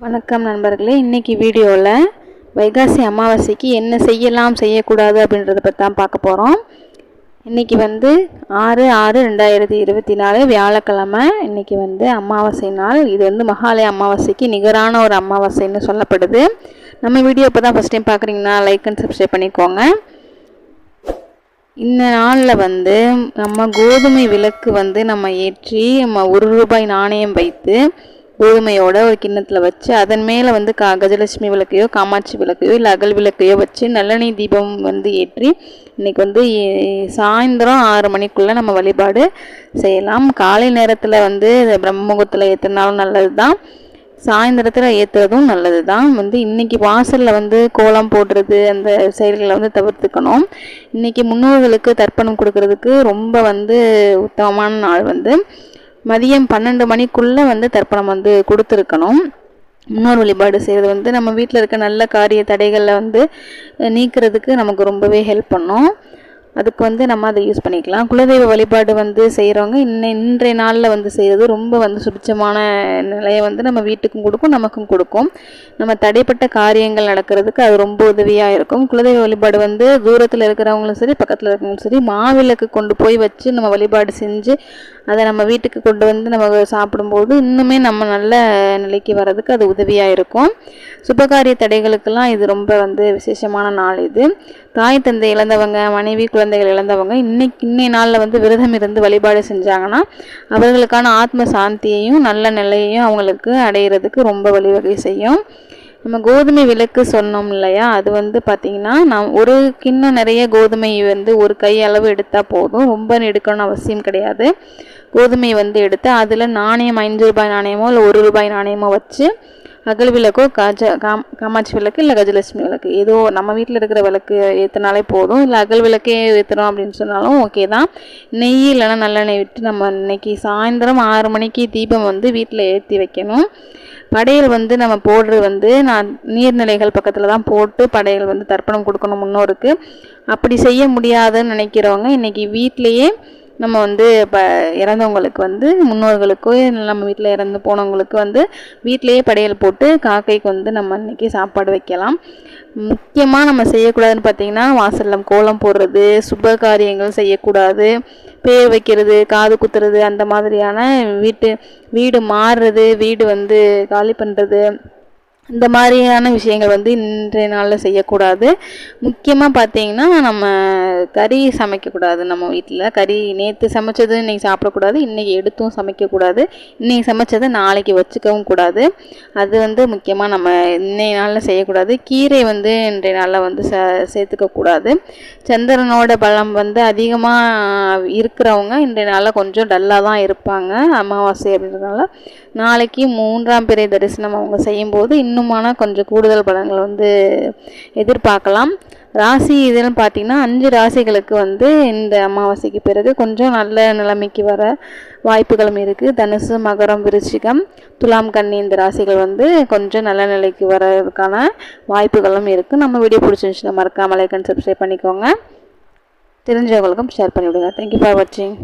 வணக்கம் நண்பர்களே. இன்றைக்கி வீடியோவில் வைகாசி அமாவாசைக்கு என்ன செய்யலாம் செய்யக்கூடாது அப்படின்றத பற்றி தான் பார்க்க போகிறோம் இன்றைக்கி வந்து ஆறு ஆறு ரெண்டாயிரத்தி இருபத்தி நாலு வியாழக்கிழமை. இன்றைக்கி வந்து அமாவாசை நாள். இது வந்து மகாலய அமாவாசைக்கு நிகரான ஒரு அமாவாசைன்னு சொல்லப்படுது. நம்ம வீடியோ இப்போ தான் ஃபஸ்ட் டைம் பார்க்குறீங்கன்னா லைக் அண்ட் சப்ஸ்கிரைப் பண்ணிக்கோங்க. இந்த நாளில் வந்து நம்ம கோதுமை விளக்கு வந்து நம்ம ஏற்றி நம்ம ஒரு ரூபாய் நாணயம் வைத்து கோதுமையோட ஒரு கிண்ணத்தில் வச்சு அதன் மேலே வந்து கா கஜலட்சுமி விளக்கையோ காமாட்சி விளக்கையோ இல்லை அகல் விளக்கையோ வச்சு நல்லெண்ணெய் தீபம் வந்து ஏற்றி இன்றைக்கி வந்து சாயந்தரம் ஆறு மணிக்குள்ளே நம்ம வழிபாடு செய்யலாம். காலை நேரத்தில் வந்து பிரம்மமுகத்தில் ஏற்றினாலும் நல்லது தான் சாயந்தரத்தில் ஏற்றுறதும் நல்லது தான் வந்து இன்றைக்கி வாசலில் வந்து கோலம் போடுறது அந்த செயல்களை வந்து தவிர்த்துக்கணும். இன்றைக்கி முன்னோர்களுக்கு தர்ப்பணம் கொடுக்கறதுக்கு ரொம்ப வந்து உத்தமமான நாள் வந்து. மதியம் பன்னெண்டு மணிக்குள்ளே வந்து தர்ப்பணம் வந்து கொடுத்துருக்கணும். முன்னோர் வழிபாடு செய்கிறது வந்து நம்ம வீட்டில் இருக்க நல்ல காரிய தடைகளில் வந்து நீக்கிறதுக்கு நமக்கு ரொம்பவே ஹெல்ப் பண்ணும். அதுக்கு வந்து நம்ம அதை யூஸ் பண்ணிக்கலாம். குலதெய்வ வழிபாடு வந்து செய்கிறவங்க இன்ன இன்றைய நாளில் வந்து செய்கிறது ரொம்ப வந்து சுபிச்சமான நிலையை வந்து நம்ம வீட்டுக்கும் கொடுக்கும் நமக்கும் கொடுக்கும். நம்ம தடைப்பட்ட காரியங்கள் நடக்கிறதுக்கு அது ரொம்ப உதவியாக இருக்கும். குலதெய்வ வழிபாடு வந்து தூரத்தில் இருக்கிறவங்களும் சரி பக்கத்தில் இருக்கிறவங்களும் சரி மாவிளக்கு கொண்டு போய் வச்சு நம்ம வழிபாடு செஞ்சு அதை நம்ம வீட்டுக்கு கொண்டு வந்து நம்ம சாப்பிடும்போது இன்னுமே நம்ம நல்ல நிலைக்கு வர்றதுக்கு அது உதவியாக இருக்கும். சுபகாரிய தடைகளுக்கெல்லாம் இது ரொம்ப வந்து விசேஷமான நாள் இது. தாய் தந்தை இழந்தவங்க மனைவி குழந்தைகள் இழந்தவங்க இன்னைக்கு இன்னைய நாளில் வந்து விரதம் இருந்து வழிபாடு செஞ்சாங்கன்னா அவர்களுக்கான ஆத்ம சாந்தியையும் நல்ல நிலையையும் அவங்களுக்கு அடையிறதுக்கு ரொம்ப வழிவகை செய்யும். நம்ம கோதுமை விளக்கு சொன்னோம் இல்லையா? அது வந்து பார்த்திங்கன்னா நான் ஒரு கிண்ணம் நிறைய கோதுமை வந்து ஒரு கை அளவு எடுத்தால் போதும். ரொம்ப எடுக்கணும்னு அவசியம் கிடையாது. கோதுமை வந்து எடுத்து அதில் நாணயம் ஐந்து ரூபாய் நாணயமோ இல்லை ஒரு ரூபாய் நாணயமோ வச்சு அகல் விளக்கோ கஜ காம் காமாட்சி விளக்கு இல்லை கஜலட்சுமி விளக்கு. ஏதோ நம்ம வீட்டில் இருக்கிற விளக்கு ஏற்றினாலே போதும். இல்லை அகல் விளக்கே ஏற்றுறோம் அப்படின்னு சொன்னாலும் ஓகே தான். நெய் இல்லைன்னா நல்லெண்ணெய் விட்டு நம்ம இன்றைக்கி சாயந்தரம் ஆறு மணிக்கு தீபம் வந்து வீட்டில் ஏற்றி வைக்கணும். படையல் வந்து நம்ம போடுறது வந்து நான் நீர்நிலைகள் பக்கத்தில் தான் போட்டு படையல் வந்து தர்ப்பணம் கொடுக்கணும் முன்னோருக்கு. அப்படி செய்ய முடியாதுன்னு நினைக்கிறவங்க இன்றைக்கி வீட்லேயே நம்ம வந்து இப்போ இறந்தவங்களுக்கு வந்து முன்னோர்களுக்கோ நம்ம வீட்டில் இறந்து போனவங்களுக்கு வந்து வீட்டிலையே படையல் போட்டு காக்கைக்கு வந்து நம்ம இன்றைக்கி சாப்பாடு வைக்கலாம். முக்கியமாக நம்ம செய்யக்கூடாதுன்னு பார்த்திங்கன்னா வாசலில் கோலம் போடுறது சுப காரியங்கள் செய்யக்கூடாது பேர் வைக்கிறது காது குத்துறது அந்த மாதிரியான வீட்டு வீடு மாறுறது வீடு வந்து காலி பண்ணுறது இந்த மாதிரியான விஷயங்கள் வந்து இன்றைய நாளில் செய்யக்கூடாது. முக்கியமாக பார்த்தீங்கன்னா நம்ம கறி சமைக்கக்கூடாது நம்ம வீட்டில் கறி நேற்று சமைச்சது இன்றைக்கி சாப்பிடக்கூடாது இன்றைக்கி எடுத்தும் சமைக்கக்கூடாது. இன்றைக்கி சமைச்சதை நாளைக்கு வச்சுக்கவும் கூடாது. அது வந்து முக்கியமாக நம்ம இன்றைய நாளில் செய்யக்கூடாது. கீரை வந்து இன்றைய நாளில் வந்து ச சேர்த்துக்கக்கூடாது. சந்திரனோட பலம் வந்து அதிகமாக இருக்கிறவங்க இன்றைய நாளில் கொஞ்சம் டல்லாக தான் இருப்பாங்க அமாவாசை அப்படின்றதுனால. நாளைக்கு மூன்றாம் பிறை தரிசனம் அவங்க செய்யும்போது இன்னுமான கொஞ்சம் கூடுதல் பலன்கள் வந்து எதிர்பார்க்கலாம். ராசி இதுன்னு பார்த்தீங்கன்னா அஞ்சு ராசிகளுக்கு வந்து இந்த அமாவாசைக்கு பிறகு கொஞ்சம் நல்ல நிலைமைக்கு வர வாய்ப்புகளும் இருக்குது தனுசு மகரம் விருச்சிகம் துலாம் கன்னி இந்த ராசிகள் வந்து கொஞ்சம் நல்ல நிலைக்கு வரதுக்கான வாய்ப்புகளும் இருக்குது நம்ம வீடியோ பிடிச்சிருந்துச்சுன்னா மறக்காம லைக் அண்ட் சப்ஸ்கிரைப் பண்ணிக்கோங்க. தெரிஞ்சவங்களுக்கும் ஷேர் பண்ணிவிடுங்க. தேங்க்யூ ஃபார் வாட்சிங்